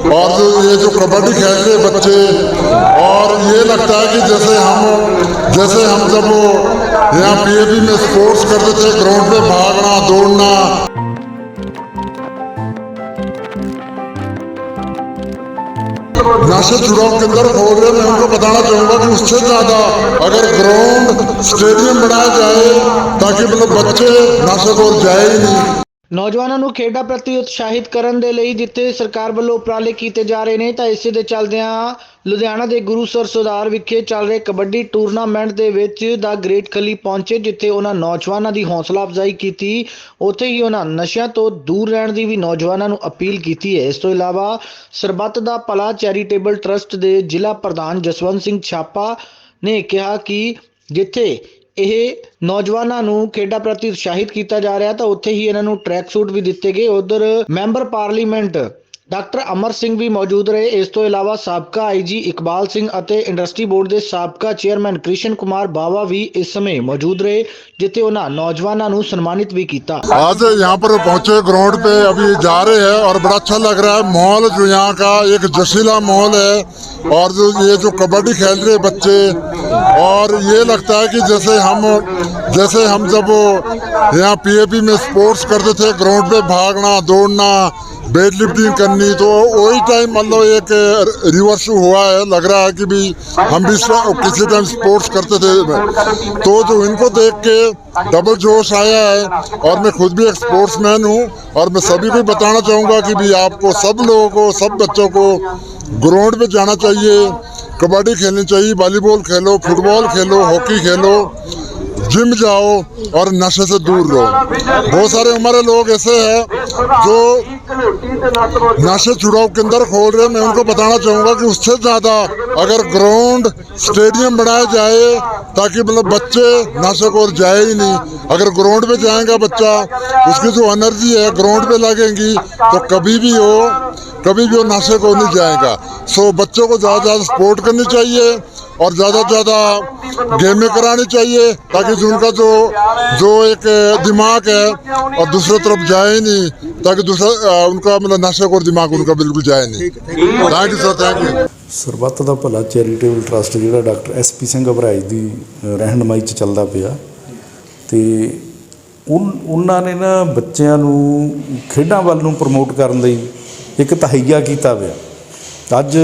और जो ये जो कबड्डी खेलते बच्चे और ये लगता है कि जैसे हम जैसे हम जब यहाँ पीएपी में स्पोर्ट्स करते थे ग्राउंड पे भागना दौड़ना। नशे चुनाव के अंदर हैं, मैं उनको बताना चाहूँगा कि उससे ज़्यादा अगर ग्राउंड स्टेडियम बनाया जाए ताकि मतलब बच्चे नशे को जाए ही नहीं। ਨੌਜਵਾਨਾਂ ਨੂੰ ਖੇਡਾਂ ਪ੍ਰਤੀ ਉਤਸ਼ਾਹਿਤ ਕਰਨ ਦੇ ਲਈ ਜਿੱਥੇ ਸਰਕਾਰ ਵੱਲੋਂ ਉਪਰਾਲੇ ਕੀਤੇ ਜਾ ਰਹੇ ਨੇ, ਤਾਂ ਇਸੇ ਦੇ ਚੱਲਦਿਆਂ ਲੁਧਿਆਣਾ ਦੇ ਗੁਰੂਸਰ ਸੁਧਾਰ ਵਿਖੇ ਚੱਲ ਰਹੇ ਕਬੱਡੀ ਟੂਰਨਾਮੈਂਟ ਦੇ ਵਿੱਚ ਦਾ ਗ੍ਰੇਟ ਖਲੀ ਪਹੁੰਚੇ, ਜਿੱਥੇ ਉਹਨਾਂ ਨੌਜਵਾਨਾਂ ਦੀ ਹੌਸਲਾ ਅਫਜ਼ਾਈ ਕੀਤੀ। ਉੱਥੇ ਹੀ ਉਹਨਾਂ ਨਸ਼ਿਆਂ ਤੋਂ ਦੂਰ ਰਹਿਣ ਦੀ ਵੀ ਨੌਜਵਾਨਾਂ ਨੂੰ ਅਪੀਲ ਕੀਤੀ ਹੈ। ਇਸ ਤੋਂ ਇਲਾਵਾ ਸਰਬੱਤ ਦਾ ਭਲਾ ਚੈਰੀਟੇਬਲ ਟਰਸਟ ਦੇ ਜ਼ਿਲ੍ਹਾ ਪ੍ਰਧਾਨ ਜਸਵੰਤ ਸਿੰਘ ਛਾਪਾ ਨੇ ਕਿਹਾ ਕਿ ਜਿੱਥੇ ਇਹ ਨੌਜਵਾਨਾਂ ਨੂੰ ਖੇਡਾਂ ਪ੍ਰਤੀ ਉਤਸ਼ਾਹਿਤ ਕੀਤਾ ਜਾ ਰਿਹਾ ਤਾਂ ਉੱਥੇ ਹੀ ਇਹਨਾਂ ਨੂੰ ਟਰੈਕ ਸੂਟ ਵੀ ਦਿੱਤੇ ਗਏ। ਉਧਰ member parliament doctor Amar Singh ਵੀ ਮੌਜੂਦ ਰਹੇ ਇਸ ਤੋਂ ਇਲਾਵਾ ਸਾਬਕਾ ਆਈਜੀ ਇਕਬਾਲ ਸਿੰਘ ਅਤੇ ਇੰਡਸਟਰੀ ਬੋਰਡ ਦੇ ਸਾਬਕਾ ਚੇਅਰਮੈਨ ਕ੍ਰਿਸ਼ਨ ਕੁਮਾਰ ਬਾਵਾ ਵੀ ਇਸ ਸਮੇਂ ਮੌਜੂਦ ਰਹੇ ਜਿੱਥੇ ਉਹਨਾਂ ਨੌਜਵਾਨਾਂ ਨੂੰ ਸਨਮਾਨਿਤ ਵੀ ਕੀਤਾ आज यहाँ पर पहुंचे ग्राउंड पे अभी जा रहे हैं और बड़ा अच्छा लग रहा है माहौल जो यहाँ का एक जशीला माहौल है और जो ये जो कबड्डी खेल रहे बच्चे और ये लगता है कि जैसे हम जैसे हम जब वो यहाँ पीएपी में स्पोर्ट्स करते थे ग्राउंड पे भागना दौड़ना वेट लिफ्टिंग करनी तो वही टाइम मतलब एक रिवर्स हुआ है। लग रहा है कि भी हम भी किसी टाइम स्पोर्ट्स करते थे। तो जो इनको देख के डबल जोश आया है, और मैं खुद भी एक स्पोर्ट्स मैन हूँ, और मैं सभी को बताना चाहूँगा कि भी आपको, सब लोगों को, सब बच्चों को ग्राउंड पे जाना चाहिए। कबड्डी खेलनी चाहिए वॉलीबॉल खेलो फुटबॉल खेलो हॉकी खेलो जिम जाओ, और नशे से दूर रहो। बहुत सारे हमारे लोग ऐसे हैं जो नशे चुनाव के अंदर खोल रहे हैं। मैं उनको बताना चाहूँगा कि उससे ज़्यादा अगर ग्राउंड स्टेडियम बनाया जाए, ताकि मतलब बच्चे नशे को और जाए ही नहीं। अगर ग्राउंड पे जाएगा बच्चा, उसकी जो एनर्जी है ग्राउंड पे लगेगी तो कभी भी हो, कभी भी वो नशे को नहीं जाएगा। सो बच्चों को ज़्यादा ज़्यादा सपोर्ट करनी चाहिए। और ज़्यादा ज़्यादा गेमें करानी चाहिए ताकि जो उनका जो जो एक दिमाग है और दूसरी तरफ जाए ही नहीं ताकि दूसरा अ, उनका मतलब नशे को और दिमाग उनका बिल्कुल जाए नहीं thank you sir thank you Sarbat da Bhala charitable trust ਜਿਹੜਾ ਡਾਕਟਰ ਐਸਪੀ ਸਿੰਘ ਅਬਰਾਜ ਦੀ ਅ, ਰਹਿਨੁਮਾਈ 'ਚ ਚੱਲਦਾ ਪਿਆ ਤੇ ਉਨ- ਉਹਨਾਂ ਨੇ ਨਾ ਬੱਚਿਆਂ ਨੂੰ ਖੇਡਾਂ ਵੱਲ ਨੂੰ ਪ੍ਰਮੋਟ ਕਰਨ ਲਈ ਇੱਕ ਤਹਈਆ ਕੀਤਾ ਪਿਆ ਅੱਜ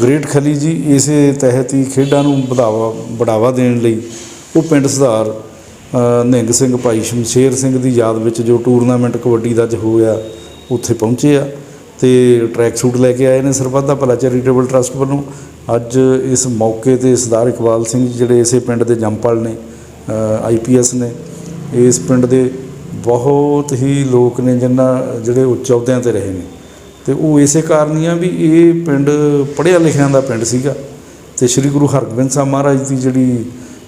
ਗ੍ਰੇਟ ਖਲੀ ਜੀ ਇਸੇ ਤਹਿਤ ਹੀ ਖੇਡਾਂ ਨੂੰ ਵਧਾਵਾ, ਬੜਾਵਾ ਦੇਣ ਲਈ ਉਹ ਪਿੰਡ ਸੁਧਾਰ ਨਿੰਗ ਸਿੰਘ ਭਾਈ ਸ਼ਮਸ਼ੇਰ ਸਿੰਘ ਦੀ ਯਾਦ ਵਿੱਚ ਜੋ ਟੂਰਨਾਮੈਂਟ ਕਬੱਡੀ ਦਾ ਅੱਜ ਹੋਇਆ, ਉੱਥੇ ਪਹੁੰਚੇ ਆ ਤੇ ਟਰੈਕ ਸੂਟ ਲੈ ਕੇ ਆਏ ਨੇ ਸਰਬੱਤ ਦਾ ਭਲਾ ਚੈਰੀਟੇਬਲ ਟਰਸਟ ਵੱਲੋਂ। ਅੱਜ ਇਸ ਮੌਕੇ ਤੇ ਸਰਦਾਰ ਇਕਬਾਲ ਸਿੰਘ ਜੀ ਜਿਹੜੇ ਇਸੇ ਪਿੰਡ ਦੇ ਜੰਪਲ ਨੇ ਆਈਪੀਐਸ ਨੇ, ਇਸ ਪਿੰਡ ਦੇ ਬਹੁਤ ਹੀ ਲੋਕ ਨੇ ਜਿਨ੍ਹਾਂ, ਜਿਹੜੇ ਉੱਚ ਅਹੁਦਿਆਂ ਤੇ ਰਹੇ ਨੇ। ਤੇ ਉਹ ਇਸੇ ਕਾਰਨ ਹੀ ਆ ਵੀ ਇਹ ਪਿੰਡ ਪੜ੍ਹਿਆ ਲਿਖਿਆਂ ਦਾ ਪਿੰਡ ਸੀਗਾ। ਤੇ ਸ੍ਰੀ ਗੁਰੂ ਹਰਗੋਬਿੰਦ ਸਾਹਿਬ ਮਹਾਰਾਜ ਦੀ ਜਿਹੜੀ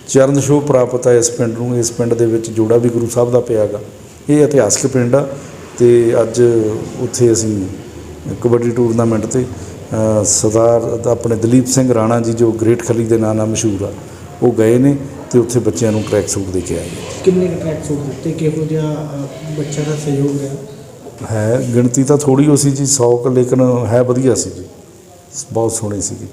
ਚਰਨ ਛੋਹ ਪ੍ਰਾਪਤ ਹੈ ਇਸ ਪਿੰਡ ਨੂੰ ਇਸ ਪਿੰਡ ਦੇ ਵਿੱਚ ਜੋੜਾ ਵੀ ਗੁਰੂ ਸਾਹਿਬ ਦਾ ਪਿਆਗਾ ਇਹ ਇਤਿਹਾਸਕ ਪਿੰਡ ਆ ਤੇ ਅੱਜ ਉੱਥੇ ਅਸੀਂ ਕਬੱਡੀ ਟੂਰਨਾਮੈਂਟ ਤੇ ਸਰਦਾਰ ਆਪਣੇ ਦਲੀਪ ਸਿੰਘ ਰਾਣਾ ਜੀ ਜੋ ਗ੍ਰੇਟ ਖਲੀ ਦੇ ਨਾਂ ਨਾਲ ਮਸ਼ਹੂਰ ਆ ਉਹ ਗਏ ਨੇ ਤੇ ਉੱਥੇ ਬੱਚਿਆਂ ਨੂੰ ਟਰੈਕ ਸੂਟ ਦੇ ਕੇ ਆਏ ਕਿੰਨੇ ਟਰੈਕ ਸੂਟ ਦਿੱਤੇ? ਕਿਹੋ ਜਿਹਾ ਅ, ਦਾ ਸਹਿਯੋਗ ਰਿਹਾ? ਹੈ, ਗਿਣਤੀ ਤਾਂ ਥੋੜੀ ਹੋ ਸੀ ਜੀ 100 ਕੁ ਲੇਕਿਨ ਹੈ ਵਧੀਆ ਸੀ ਜੀ। ਬਹੁਤ ਸੋਹਣੀ ਸੀਗੀ।